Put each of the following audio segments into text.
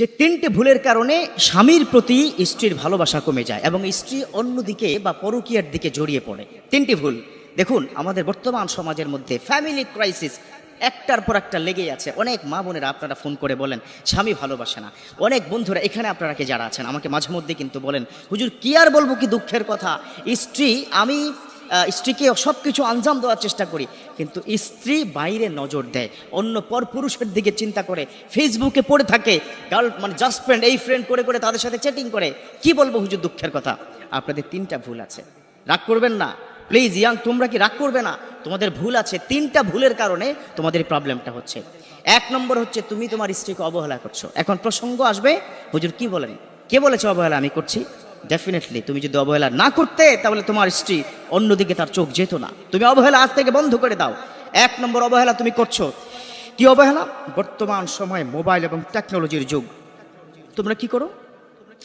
যে তিনটে ভুলের কারণে স্বামীর প্রতি স্ত্রীর ভালোবাসা কমে যায় এবং স্ত্রী অন্যদিকে বা পরকীয়ার দিকে জড়িয়ে পড়ে। তিনটি ভুল। দেখুন, আমাদের বর্তমান সমাজের মধ্যে ফ্যামিলি ক্রাইসিস একটার পর একটা লেগেই আছে। অনেক মা বোনেরা আপনারা ফোন করে বলেন, স্বামী ভালোবাসে না। অনেক বন্ধুরা এখানে আপনারা কি যারা আছেন, আমাকে মাঝে মধ্যে কিন্তু বলেন, হুজুর, কি আর বলব কি দুঃখের কথা? স্ত্রী, আমি স্ত্রীকে সব কিছু আঞ্জাম দেওয়ার চেষ্টা করি, কিন্তু স্ত্রী বাইরে নজর দেয়, অন্য পর পুরুষের দিকে চিন্তা করে, ফেসবুকে পড়ে থাকে, গার্ল মানে জাস্ট ফ্রেন্ড, এই ফ্রেন্ড করে করে তাদের সাথে চ্যাটিং করে, কি বলব হুজুর দুঃখের কথা? আপনাদের তিনটা ভুল আছে। রাগ করবেন না। প্লিজ ইয়াং, তোমরা কি রাগ করবে না? তোমাদের ভুল আছে, তিনটা ভুলের কারণে তোমাদের প্রবলেমটা হচ্ছে। এক নম্বর হচ্ছে, তুমি তোমার স্ত্রীকে অবহেলা করছ। এখন প্রসঙ্গ আসবে, হুজুর কি বলেন? কে বলেছে অবহেলা? আমি করছি। ডেফিনেটলি তুমি যদি অবহেলা না করতে, তাহলে তোমার স্ত্রী অন্যদিকে তার চোখ যেত না। তুমি অবহেলা আজ থেকে বন্ধ করে দাও। এক নম্বর অবহেলা তুমি করছ। কি অবহেলা? বর্তমান সময়ে মোবাইল এবং টেকনোলজির যুগ। তোমরা কি করো?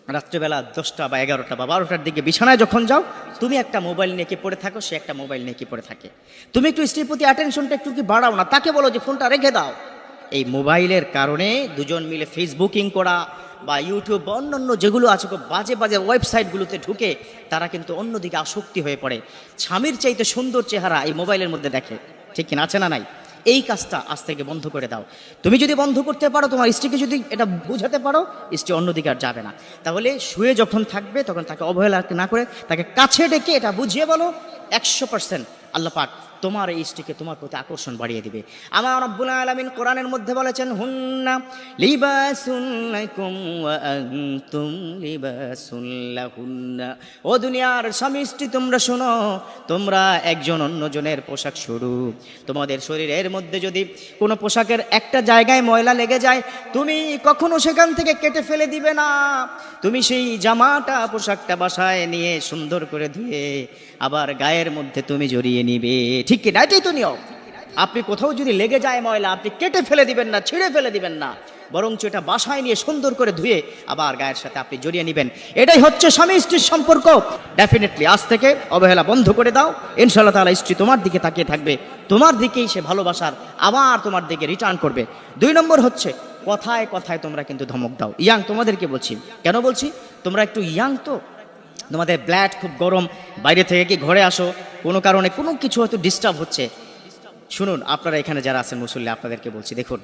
রাত্রেবেলা দশটা বা এগারোটা বা বারোটার দিকে বিছানায় যখন যাও, তুমি একটা মোবাইল নিয়ে কি পড়ে থাকো? সে একটা মোবাইল নিয়ে কি পড়ে থাকে। তুমি একটু স্ত্রীর প্রতি অ্যাটেনশনটা একটু কি বাড়াও না? তাকে বলো যে, ফোনটা রেখে দাও। এই মোবাইলের কারণে দুজন মিলে ফেসবুকিং করা বা ইউটিউব বা অন্যান্য যেগুলো আছে বাজে বাজে ওয়েবসাইটগুলোতে ঢুকে তারা কিন্তু অন্যদিকে আসক্তি হয়ে পড়ে। স্বামীর চাইতে সুন্দর চেহারা এই মোবাইলের মধ্যে দেখে। ঠিক কিনা, আছে না নাই? এই কাজটা আজ থেকে বন্ধ করে দাও। তুমি যদি বন্ধ করতে পারো, তোমার স্ত্রীকে যদি এটা বোঝাতে পারো, স্ত্রী অন্যদিকে আর যাবে না। তাহলে শুয়ে যখন থাকবে, তখন তাকে অবহেলা না করে তাকে কাছে ডেকে এটা বুঝিয়ে বলো, একশো পার্সেন্ট আল্লাহ পাক তোমার এই স্ত্রীকে তোমার প্রতি আকর্ষণ বাড়িয়ে দিবে। আমার রব্বুল আলামিন কোরআনের মধ্যে বলেছেন, হুন্না লিবাসুন লাকুম ওয়া আনতুম লিবাসুন লাহুন্না। ও দুনিয়ার স্বামী তোমরা শোনো, তোমরা একজন অন্যজনের পোশাক স্বরূপ। তোমাদের শরীরের মধ্যে যদি কোনো পোশাকের একটা জায়গায় ময়লা লেগে যায়, তুমি কখনো সেখান থেকে কেটে ফেলে দিবে না। তুমি সেই জামাটা, পোশাকটা বাসায় নিয়ে সুন্দর করে ধুয়ে আবার গায়ের মধ্যে তুমি জড়িয়ে নিবে। ঠিক কি না এটাই তো নিয়ম আপনি কোথাও যদি লেগে যায় ময়লা, আপনি কেটে ফেলে দিবেন না, ছিঁড়ে ফেলে দিবেন না। বরঞ্চ এটা বাসায় নিয়ে সুন্দর করে ধুয়ে আবার গায়ের সাথে আপনি জড়িয়ে নেবেন। এটাই হচ্ছে স্বামী স্ত্রীর সম্পর্ক। ডেফিনেটলি আজ থেকে অবহেলা বন্ধ করে দাও। ইনশাল্লাহ তাআলা স্ত্রী তোমার দিকে তাকিয়ে থাকবে। তোমার দিকেই সে ভালোবাসার আবার তোমার দিকে রিটার্ন করবে। দুই নম্বর হচ্ছে, কথায় কথায় তোমরা কিন্তু ধমক দাও। ইয়াং, তোমাদেরকে বলছি। কেন বলছি? তোমরা একটু ইয়াং তো? তোমাদের ব্ল্যাড খুব গরম, বাইরে থেকে কি ঘরে আসো? কোনো কারণে কোনো কিছু হয়তো ডিস্টার্ব হচ্ছে। শুনুন, আপনারা এখানে যারা আছেন মুসল্লি, আপনাদেরকে বলছি, দেখুন,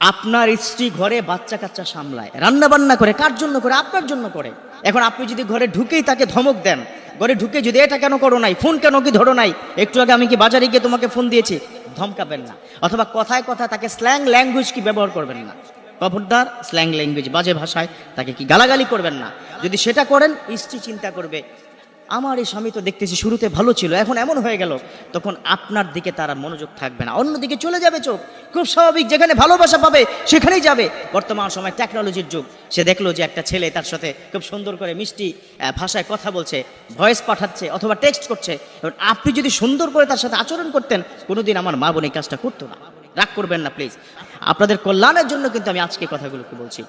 আপনার স্ত্রী ঘরে বাচ্চা কাচ্চা সামলায় রান্না বান্না করে, কার জন্য করে? আপনার জন্য করে। এখন আপনি যদি ঘরে ঢুকেই তাকে ধমক দেন, ঘরে ঢুকে যদি এটা কেন করো নাই, ফোন কেন কি ধরো নাই, একটু আগে আমি কি বাজারে গিয়ে তোমাকে ফোন দিয়েছি, ধমকাবেন না। অথবা কথায় কথায় তাকে স্ল্যাং ল্যাঙ্গুয়েজ কি ব্যবহার করবেন না? খবরদার স্ল্যাং ল্যাঙ্গুয়েজ বাজে ভাষায় তাকে কি গালাগালি করবেন না? যদি সেটা করেন, স্ত্রী চিন্তা করবে, আমার এই স্বামী তো দেখতেছি শুরুতে ভালো ছিল, এখন এমন হয়ে গেল। তখন আপনার দিকে তারা মনোযোগ থাকবে না। অন্যদিকে চলে যাবে চোখ। খুব স্বাভাবিক, যেখানে ভালোবাসা পাবে, সেখানেই যাবে। বর্তমান সময় টেকনোলজির যুগ। সে দেখল যে একটা ছেলে তার সাথে খুব সুন্দর করে মিষ্টি ভাষায় কথা বলছে ভয়েস পাঠাচ্ছে অথবা টেক্সট করছে। এবার আপনি যদি সুন্দর করে তার সাথে আচরণ করতেন, কোনোদিন আমার মা বোন এই কাজটা করতো না। রাগ করবেন না প্লিজ আপনাদের কল্যাণের জন্য কিন্তু আমি আজকে কথাগুলোকে বলছি।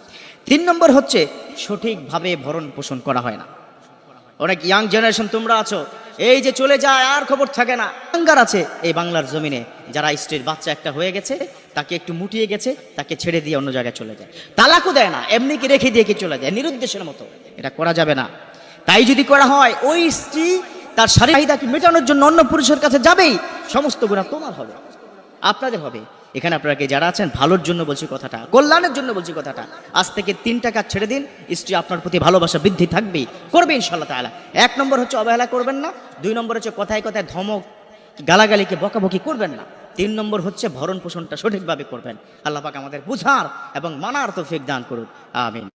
তিন নম্বর হচ্ছে, সঠিকভাবে ভরণ পোষণ করা হয় না। অনেক ইয়াং জেনারেশন তোমরা আছো, এই যে চলে যায়, আর খবর থাকে না। আঙ্গার আছে, এই বাংলার জমিনে যারা স্ত্রীর বাচ্চা একটা হয়ে গেছে, তাকে একটু মুটিয়ে গেছে, তাকে ছেড়ে দিয়ে অন্য জায়গায় চলে যায়। তালাকও দেয় না, এমনি কি রেখে দিয়ে কি চলে যায়? নিরুদ্দেশের মতো। এটা করা যাবে না। তাই যদি করা হয়, ওই স্ত্রী তার শারীরিক মেটানোর জন্য অন্য পুরুষের কাছে যাবেই, সমস্ত গুণা তোমার হবে। আপনাদের হবে। এখানে আপনারা যারা আছেন, ভালোর জন্য বলছি কথাটা, কল্যাণের জন্য বলছি কথাটা। আজ থেকে তিন টাকা ছেড়ে দিন, স্ত্রী আপনার প্রতি ভালোবাসা বৃদ্ধি থাকবেই। করবে ইনশাল্লাহ তাআলা। এক নম্বর হচ্ছে অবহেলা করবেন না, দুই নম্বর হচ্ছে কথায় কথায় ধমক, গালাগালিকে বকাবকি করবেন না। তিন নম্বর হচ্ছে ভরণ পোষণটা সঠিকভাবে করবেন। আল্লাহ পাক আমাদের বুঝার এবং মানার তো তৌফিক দান করুন। আমিন।